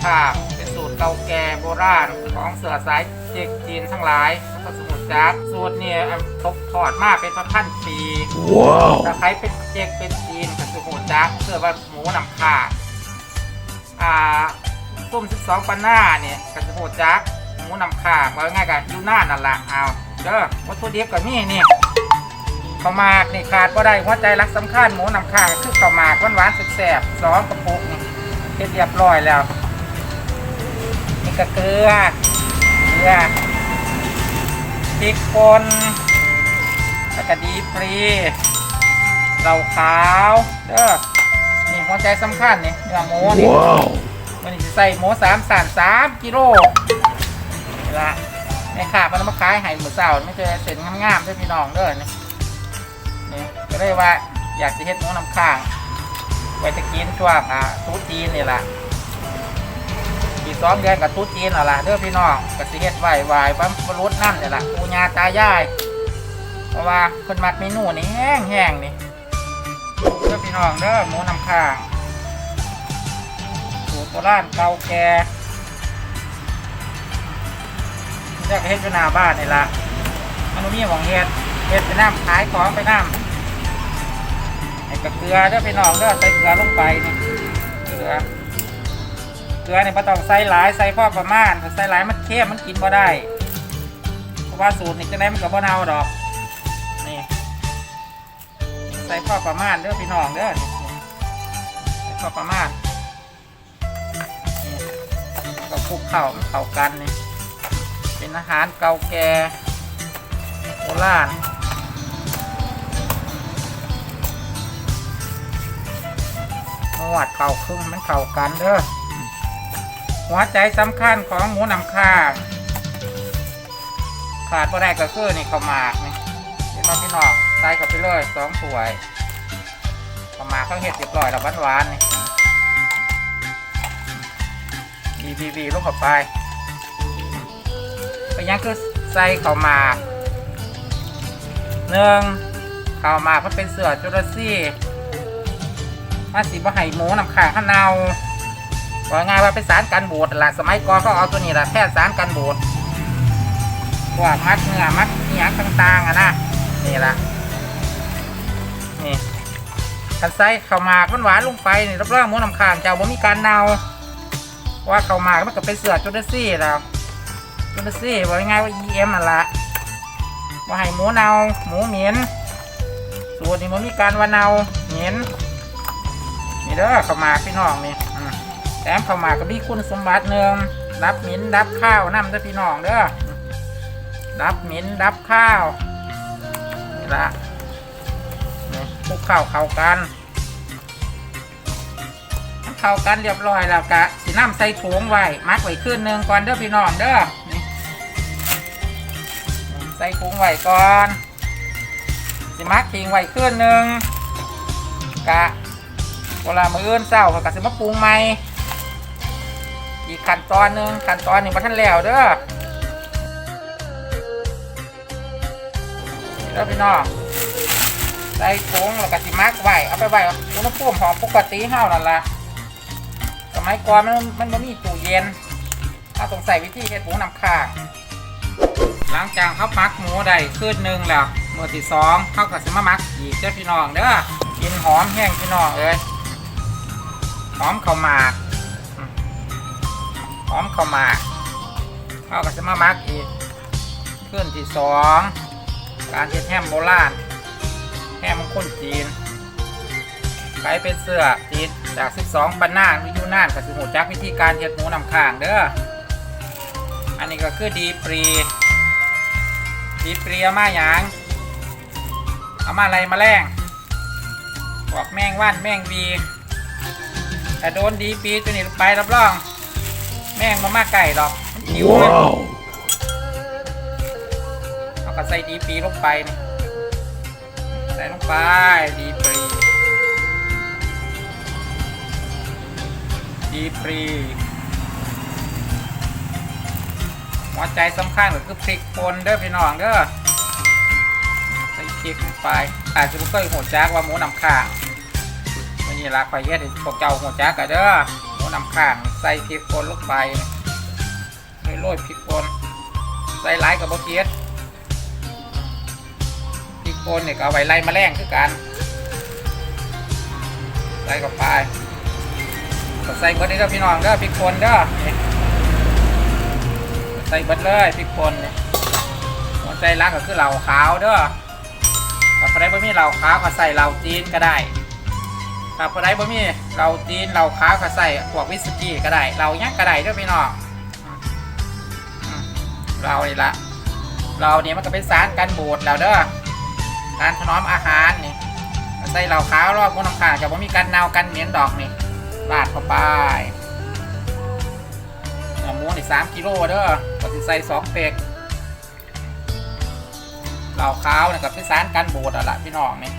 ำข้างเป็นสูตรเก่าแก่โบราณของเสือสายเจ็กจีนทั้งหลายแล้วก็สมุนจักรสูตรเนี่ยตกทอดมาเป็นพันๆปี Wow. ตะไคร้เป็นเจ็กเป็นจีนกับสมุนจักรเสือว่าหมูนำข้างอ่าส้ม12ปันหน้าเนี่ยกับสมุนจักรหมูนำข้างว่าง่ายกับยูน่านนั่นแหละเอาเด้อวัตถุดิบกับนี่นี่ข้าวหมากนี่ขาดก็ได้หัวใจรักสำคัญหมูนำข้างคือข้าวหมากหวานๆแซ่บๆสองกระปุกนี่เสร็จเรียบร้อยแล้ว นี่ก็เกลือ เกลือพริกป่นแล้วก็ดีฟรีเราขาวเด้อนี่หัวใจสำคัญนี่เนื้อหมูนี่ Wow. มันจะใส่หมูสามสามสามกิโลนี่ละแม่ค้ามันเอามาขายให้หมูเสาไม่ใช่เส้นงามๆเด้อพี่น้องเด้อนี่นี่ก็เลยว่าอยากจะเฮ็ดหมูน้ำข้างไว้จะกินช่วงอ่าตุ๊จีนนี่แหละอีก สองเดือนกับตุ๊จีนน่ะล่ะเด้อพี่น้องกสิเฮ็ดไหวไหวบำรุษนั่นนี่แหละปูญาตายายเพราะว่าคนมักเมนูนี่แห้งแห้งนี่เด้อพี่น้องเด้อหมูน้ำข้างสูตรโบราณเก่าแก่เจ้ากเฮ็ดอยู่หน้าบ้านนี่ล่ะมันบ่มีหมองเฮ็ดเฮ็ดไปน้ำขายของไปน้ำไอ้กับเกลือเด้อพี่น้องเด้อใส่เกลือลงไปนี่เกลือ ลือเนี่ยไม่ต้องใส่หลายใส่พอประมาณถ้าใส่หลายมันเค็มมันกินบ่ได้ เพราะว่าสูตรนี่จะได้มันกับบ่เน่าดอก นี่ ใส่พอประมาณเด้อพี่น้องเด้อใส่พอประมาณนี่ก็คลุกเข่ามันเข้ากันนี่ เป็นอาหารเก่าแก่โบราณนวดเข่าครึ่งมันเข่ากันเด้อ หัวใจสำคัญของหมูนำข้าขาดบ่ได้ก็คือนี่ข้าวหมากนี่พี่น้องพี่น้องใส่กับไปเลยสองถ้วยข้าวหมากเขาเห็ดเรียบร้อยแล้วหวานๆนี่บีบีบีลงเข้าไปไปยังคือใส่ข้าวหมากหนึ่งข้าวหมากมันเป็นเสือจุลซี่มาสิบ่ให้หมูนำข้าข้างเนา ว่าง่ายว่าเป็นสารกันบูดนั่นละสมัยก่อนก็เอาตัวนี้แหละแค่สารกันบูดพวกมัดเนื้อมัดเนื้อต่างๆอะนะนี่ละนี่คันใส่ข้าวหมากมันหวานลงไปนี่รับรองหมูนำขางเจ้าบ่มีการเนาเพราว่าข้าวหมากมันก็เป็นเสือจุลซี่แล้วจุลซี่ว่าง่ายว่า EM นั่นละว่าให้หมูเน่าหมูเหม็นสูตรนี้มันมีการว่าเน่าเหม็นนี่เด้อเข้าวหมากพี่น้องนี่ แถมเข้าวหมากก็มีคุณสมบัติหนึ่งรับหมิ้นรับข้าวน้ำเด้อพี่น้องเด้อรับหมิ้นรับข้าวนี่ละนี่คลุกข้าวเข้ากันเข้ากันเรียบร้อยแล้วกะสีน้ำใส่ถุงไว้มัดไว้ขึ้นหนึ่งก่อนเด้อพี่น้องเด้อใส่ถุงไว้ก่อนสิมักทิ้งไว้ขึ้นหนึ่งกะเวลามืออื่นเศร้าเขาก็สิมาปรุงใหม่ อีกขั้นตอนหนึ่งขั้นตอนหนึ่งมาท่านแล้วเด้อนี่เด้อพี่น้องใส่ถุงแล้วก็สิมักไว้เอาไปไว้อุณหภูมิของปกติเฮานั่นละสมัยก่อนมันมันไม่มีตู้เย็นเราต้องใส่วิธีเฮ็ดหมูนำข้างหลังจากเขามักหมูได้คืนหนึ่งแล้วเมื่อที่สองเขาก็สิมามักอีกเด้อพี่น้องเด้อกินหอมแห้งพี่น้องเอ้ยหอมข้าวหมาก หอมข้าวหมากเอาก็จะมามักอีกขึ้นที่สองการเฮ็ดแฮมโบราณแฮมข้นจีนใครเป็นเสื้อจีนจาก 12ปันนานวิยูนานกับสิหูจักวิธีการเฮ็ดหมูนำข้างเด้ออันนี้ก็คือดีปรีดีปรีเอามาหยางเอามาอะไรมาแรงบอกแมงว่านแมงวีแต่โดนดีปีตัวนี้ไปรับรอง แม่งมามาไก่ดอกมันหิวเลย Wow. เอาก็ใส่ดีปีลงไปนี่ใส่ลงไปดีปรีดีปรีหัวใจสำคัญก็คือพริกป่นเด้อพี่น้องเด้อใส่พริกลงไปอาจจะไม่เคยหัวจักว่าหมูนำข้างวันนี้ละข่อยเฮ็ดให้พวกเจ้าหัวจักกันเด้อหมู นำข้างใส่พริกป่นลงไปโรยพริกป่นใส่หลายกับบะเกียดพริกป่นเนี่ยก็เอาไว้ไล่แมลงคือกันใส่กับไปก็ใส่เบิดนี่เด้อพี่น้องเด้อพริกป่นเด้อใส่เบิดเลยพริกป่นเนี่หัวใจรักก็คือเหล่าขาวเด้อถ้าใครบ่มีเหล่าขาวก็ใส่เหล่าจีนก็ได้ถ้าใครบ่มีเหล่าจีนเหล่าขาก็ใส่พวกวิสกี้ก็ได้เหล่ายังก็ได้ด้อพี่น้องเรานี่ละเราเนี่ยมันก็เป็นสารกันบูดแล้วเด้อการถนอมอาหารนี่ใส่เหล่าขาวรอบมุนน้ำขาจะบ่มีกันเนากันเหม็นดอกนี่ราดเข้าไปเนื้อหมูนี่สามกิโลเด้อก็สิใส่สองเป็กเหล่าขาวนี่ยกับเป็นสารกันบูดอะละพี่น้องนี่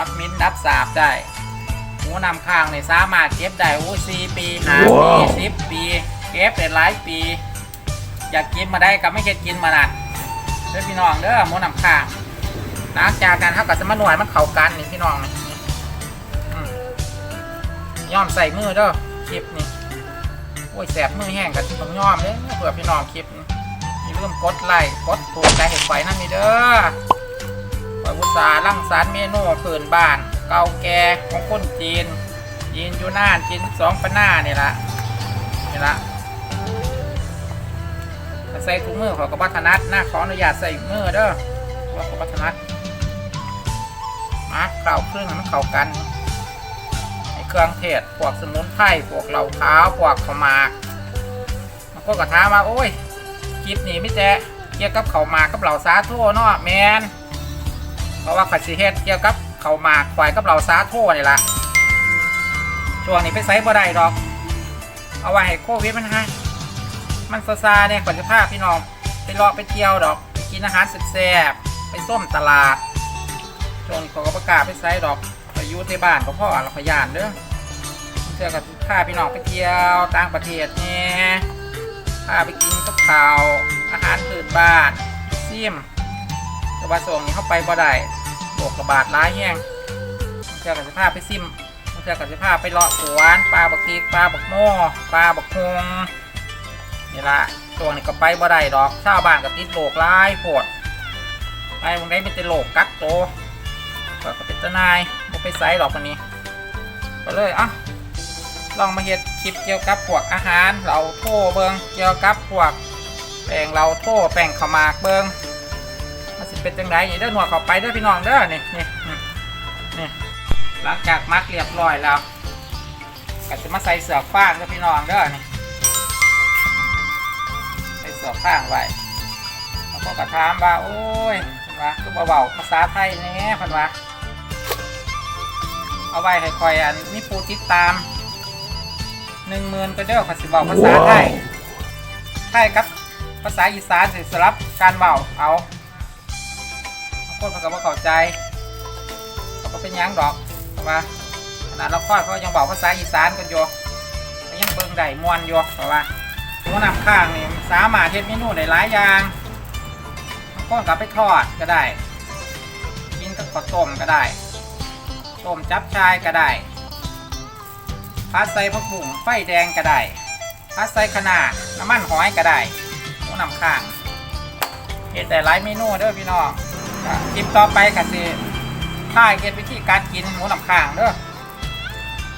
นับมิ้นนับสาบได้หมูนำข้างนี่สามารถเก็บได้โอ้สี่ปีห้าปีสิบปี เก็บได้หลายปี อยากกินมาได้ก็ไม่เก็ดกินมานั่นเด้อพี่น้องเด้อหมูนำข้างหลังจากกันเขากับสมาหน่วยมันเข้ากันนี่พี่น้องนี่อืมย่อมใส่มือเด้อคลิปนี่โอ้ยแสบมือแห้งกันต้องย่อมเด้อเผื่อพี่น้องคลิปนี่อย่าลืมกดไลค์กดถูกใจเห็นไฟนั่นมีเด้อ ปอุตสาห์รังสรรเมนูพื้นบ้าน เก่าแก่ของคนจีนจีนอยู่น่านจีนสองปะหน้านี่ละนี่ละใส่ถุงมือขอกับวัฒนัดนะขออนุญาตใส่มือเด้อว่าเขาพัฒนามาเข่าเครื่องมันเข้ากันไอเครื่องเทศพวกสมุนไพรพวกเหล่าเท้าพวกข้าหมากมันก็กระทามาโอ้ยคลิปนี้ไม่แจ๊เกี่ยวกับเขาหมากับเหล่าสาโทเนาะแมน เพราะว่าขัดสีเฮ็ดเกี่ยวกับเขามาควายกับเหล่าสาโทนี่ละช่วงนี้ไปไซบ่ได้ดอก เอาไว้ให้โควิดมันฮะมันซาซาเนี่ยก่อนจะพาพี่น้องไปเลาะไปเที่ยวดอกกินอาหารแซ่บๆไปส้มตลาดช่วงนี้ขาก็ประกาศไปไซดอกไปอยูที่บ้านก็พ่อเราขยันเด้อเพื่อกับพาพี่น้องไปเที่ยวต่างประเทศเนี่ยพาไปกินกับข้าวอาหารพื้นบ้านซิม แต่ว่าส่วงนี้เข้าไปบ่ได้โรคระบาดร้ายแห้งเพื่อกับสิพาไปซิมเพื่อกับสิพาไปเลาะสวนปลาบักทีปลาบักโม่ปลาบักฮงนี่ละช่วงนี้ก็ไปบ่ได้ดอกชาวบ้านก็ติดโรคร้ายโพดไปวงได้เป็นต่โรคกักโตก็เป็นเจ้านายบ่ไปไสดอกวันนี้ ก็เลยอะลองมาเฮ็ดคลิปเกี่ยวกับพวกอาหารเราโทเบิงเกี่ยวกับพวกแป้งเราโทแป้งขมากเบิง เป็นจังไดนี่เด้อหนวดเข้าไปเด้อพี่น้องเด้อนี่นี่นี่หลังจากมักเรียบร้อยแล้วก็จะมาใส่เสือกฟางเด้อพี่น้องเด้อนี่ใส่เสือข้างไว้แล้วก็กระถามว่าโอ้ยเพิ่นว่าคือเบาๆภาษาไทยแน่เพิ่นว่าเอาไว้ให้คอยอันมีผู้ติดตามหนึ่งหมื่นก็เด้อภาษาเบาภาษาไทยไทยกับภาษาอีสานสิสลับการเบาเอา คนเขาก็บ่เข้าใจเขาก็เป็นยังดอกเพราะว่าขนาดเราคลอดเขายังเบาภาษาอีสานกันอยู่ยังเบิ่งได้มวนอยู่เพราะว่าหมูนำข้างนี่สามารถเฮ็ดเมนูได้หลายอย่างก็กลับไปทอดก็ได้กินกับข้าวต้มก็ได้ต้มจับชายก็ได้พัดใส่ผักบุ้งไฟแดงก็ได้พัดใส่ขนาดน้ำมันหอยก็ได้หมูนำข้างเฮ็ดได้หลายเมนูเด้อพี่น้อง คลิปต่อไปก็สิถ่ายเฮ็ดวิธีการกินหมูนำข้างเด้อ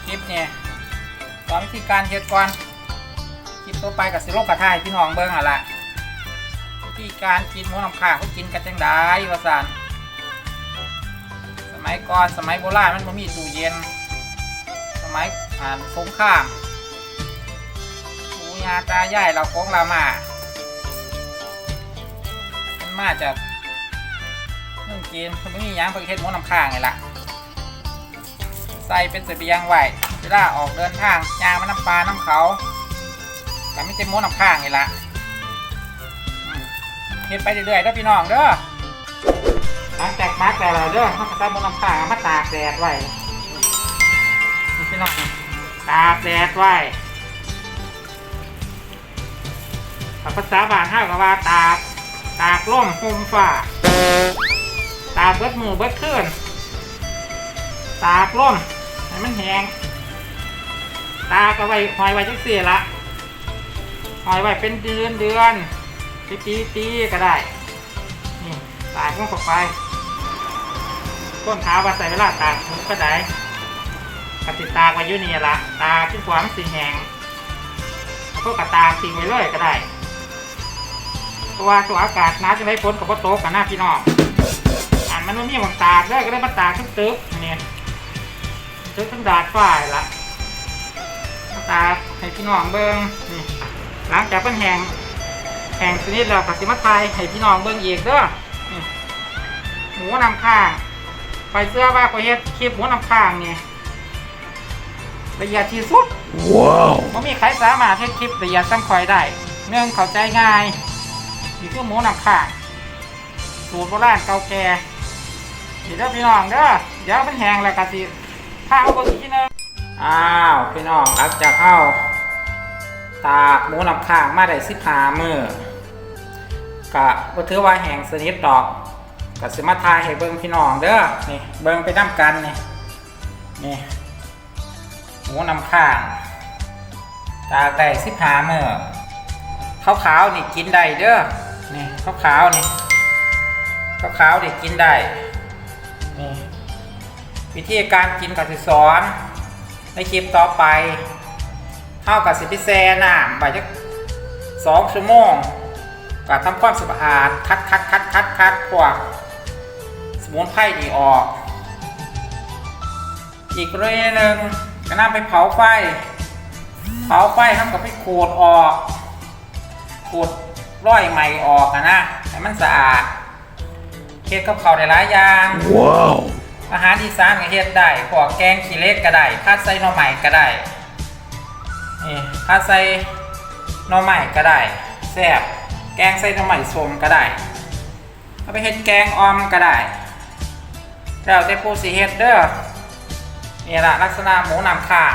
คลิปเนี่ยสอนวิธีการเฮ็ดก่อนคลิปต่อไปกับสิโลกกระทายพี่น้องเบิ้งอะละที่การกินหมูนำข้างเขากินกันจังได้วะสันสมัยก่อนสมัยโบราณมันม่มีตู้เย็น สมัยอ่านสงครามปู่ย่าตายายเราของเรามามันมาจาก กินมันมีหยังเพิ่งเฮ็ดหมูน้ำข้างไงล่ะ ใส่เป็นเสบียงไว้เวลาออกเดินทางยางมาน้ำปลาน้ำเขาก็มีแต่หมูน้ำข้างนี่ะเฮ็ดไปเรื่อยๆเด้อพี่น้องเด้อหลังจากมักแล้วเราเด้อเขาก็ใส่หมูน้ำข้างเอามาตากแดดไว้นี่พี่น้องตากแดดไว้ภาษาบานห้ากว่าตาก ตากล่มห่มฟ้าากเบิดมือเบิดคืนตากล่มให้มันแหงตาก็ไว้หอยไว้จังสี่ละหอยไว้เป็นเดือนเดือนปีปีปีก็ได้นี่ตากลงไปก้นเท้าว่าใส่เวลาตากมันก็ได้กติตากไว้ยู่นี่ละตาขึ้นความสีแหงแล้วกกระตากทิ้งไว้เลยก็ได้เพราะว่าตัวอากาศน้ำจะไม่พ้นกับพ่โต๊ะกันหน้าพี่น้อง นมันไม่มีหวังตากเลยก็ได้มาตากขึ้นตึกนี่ตึกตั้งดาดฝ้ายละมาตากให้พี่น้องเบิ้งนี่หลังจากเป็นแหงแหงชนิดแล้วกับสิมาไทยให้พี่น้องเบิ้งอีกเด้อนี่หมูนำข้างไปเสื้อว่าก็เฮ็ดคลิปหมูนำข้างนี่ละเอียดที่สุด Wow. ไม่มีใครสามารถเฮ็ดคลิปละเอียดซ้ำคอยได้เนื่องเข้าใจง่ายนี่คือหมูนำข้างสูตรโบราณเก่าแก่ นี่เด้อพี่น้องเด้อเดี๋ยวมันแห้งแล้วก็สิข้าวเบิ่งอีกทีหนึงอ้าวพี่น้องหลังจากเข้าตากหมูนำข้างมาได้สิบห้ามือกะบ่ถือว่าแห้งสนิทดอกก็สิมาทายให้เบิ่งพี่น้องเด้อนี่เบิ่งไปนํกันนี่นี่หมูนำข้างตากได้สิบหาเมื่อขาวขาวๆนี่กินได้เด้อนี่ขาวขาวๆนี่ขาวขาวๆนี่กินได้ นี่วิธีการกินกับสิสอนในคลิปต่อไปเท่ากับสิพิเซน้ำไปจักสองชั่วโมงก็ทำความสะอาดคัดคัดคัดคัดคัดพวกสมุนไพรนี่ออก อีกเรื่องหนึ่งก็นำไปเผาไฟ เผาไฟทำกับไปขูดออกขูดร้อยใหม่ออกนะให้มันสะอาด ฮ็ดกับเขาวได้หลายอย่าง Wow. อาหารอีสานก็เฮ็ดได้พวกแกงขี้เหล็กก็ได้ผัดใส่หน่อไม้ก็ได้นี่ผัดใส่หน่อไม้ก็ได้แซ่บแกงใส่หน่อไม้ส้มก็ได้เอาไปเฮ็ดแกงออมก็ได้แล้วแต่ผู้สิเฮ็ดเด้อนี่ละลักษณะหมูนำข้าง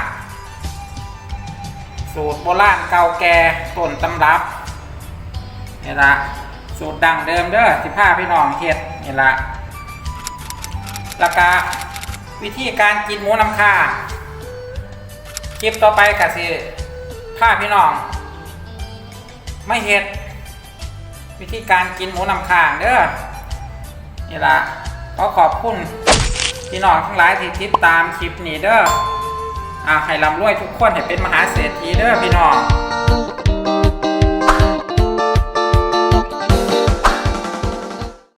สูตรโบราณเก่าแก่ต้นตำรับนี่ละสูตรดังเดิมเด้อที่ผ้าพี่น้องเฮ็ด นี่ละแล้วก็วิธีการกินหมูนำข้าคลิปต่อไปก็สิผ้าพี่น้อง ไม่เฮ็ด วิธีการกินหมูนำข้าเด้อนี่ละขอขอบคุณพี่น้องทั้งหลายที่ติดตามคลิปนี้เด้ออ่าให้ร่ำรวยทุกคนให้เป็นมหาเศรษฐีเด้อพี่น้อง